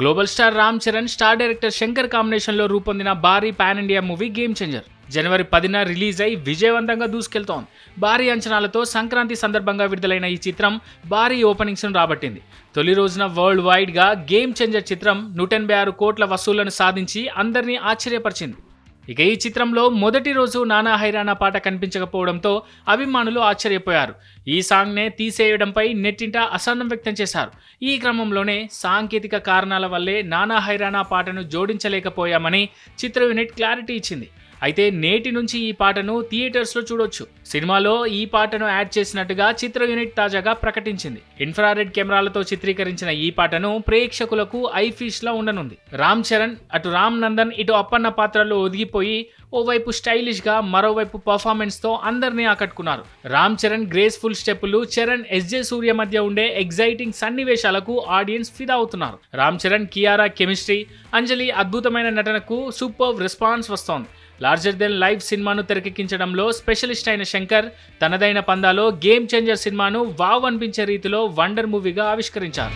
Global star Ram Charan star director Shankar కాంబినేషన్లో రూపొందిన భారీ pan India movie game changer జనవరి పదిన రిలీజ్ అయి విజయవంతంగా దూసుకెళ్తోంది. భారీ అంచనాలతో సంక్రాంతి సందర్భంగా విడుదలైన ఈ చిత్రం భారీ ఓపెనింగ్స్ను రాబట్టింది. తొలి రోజున వరల్డ్ వైడ్గా గేమ్ చేంజర్ చిత్రం నూట ఎనభై ఆరు కోట్ల వసూళ్ళను సాధించి అందరినీ ఆశ్చర్యపరిచింది. ఇక ఈ చిత్రంలో మొదటి రోజు నానా హైరానా పాట కనిపించకపోవడంతో అభిమానులు ఆశ్చర్యపోయారు. ఈ సాంగ్నే తీసేయడంపై నెట్టింట అసహనం వ్యక్తం చేశారు. ఈ క్రమంలోనే సాంకేతిక కారణాల వల్లే నానా హైరానా పాటను జోడించలేకపోయామని చిత్ర యూనిట్ క్లారిటీ ఇచ్చింది. అయితే నేటి నుంచి ఈ పాటను థియేటర్స్లో చూడొచ్చు. సినిమాలో ఈ పాటను యాడ్ చేసినట్టుగా చిత్ర యూనిట్ తాజాగా ప్రకటించింది. ఇన్ఫ్రారెడ్ కెమెరాలతో చిత్రీకరించిన ఈ పాటను ప్రేక్షకులకు ఐఫిష్ లా ఉండనుంది. రామ్ చరణ్ అటు రామ్ నందన్ ఇటు అప్పన్న పాత్రలో ఒదిగిపోయి ఓవైపు స్టైలిష్గా మరోవైపు పర్ఫార్మెన్స్తో అందరినీ ఆకట్టుకున్నారు. రామ్ చరణ్ గ్రేస్ఫుల్ స్టెప్పులు చరణ్ ఎస్జే సూర్య మధ్య ఉండే ఎగ్జైటింగ్ సన్నివేశాలకు ఆడియన్స్ ఫిదా అవుతున్నారు. రామ్ చరణ్ కియారా కెమిస్ట్రీ అంజలి అద్భుతమైన నటనకు సూపర్ రెస్పాన్స్ వస్తోంది. లార్జర్ దెన్ లైఫ్ సినిమాను తెరకెక్కించడంలో స్పెషలిస్ట్ అయిన శంకర్ తనదైన పందాలో గేమ్ చేంజర్ సినిమాను వావ్ అనిపించే రీతిలో వండర్ మూవీగా ఆవిష్కరించారు.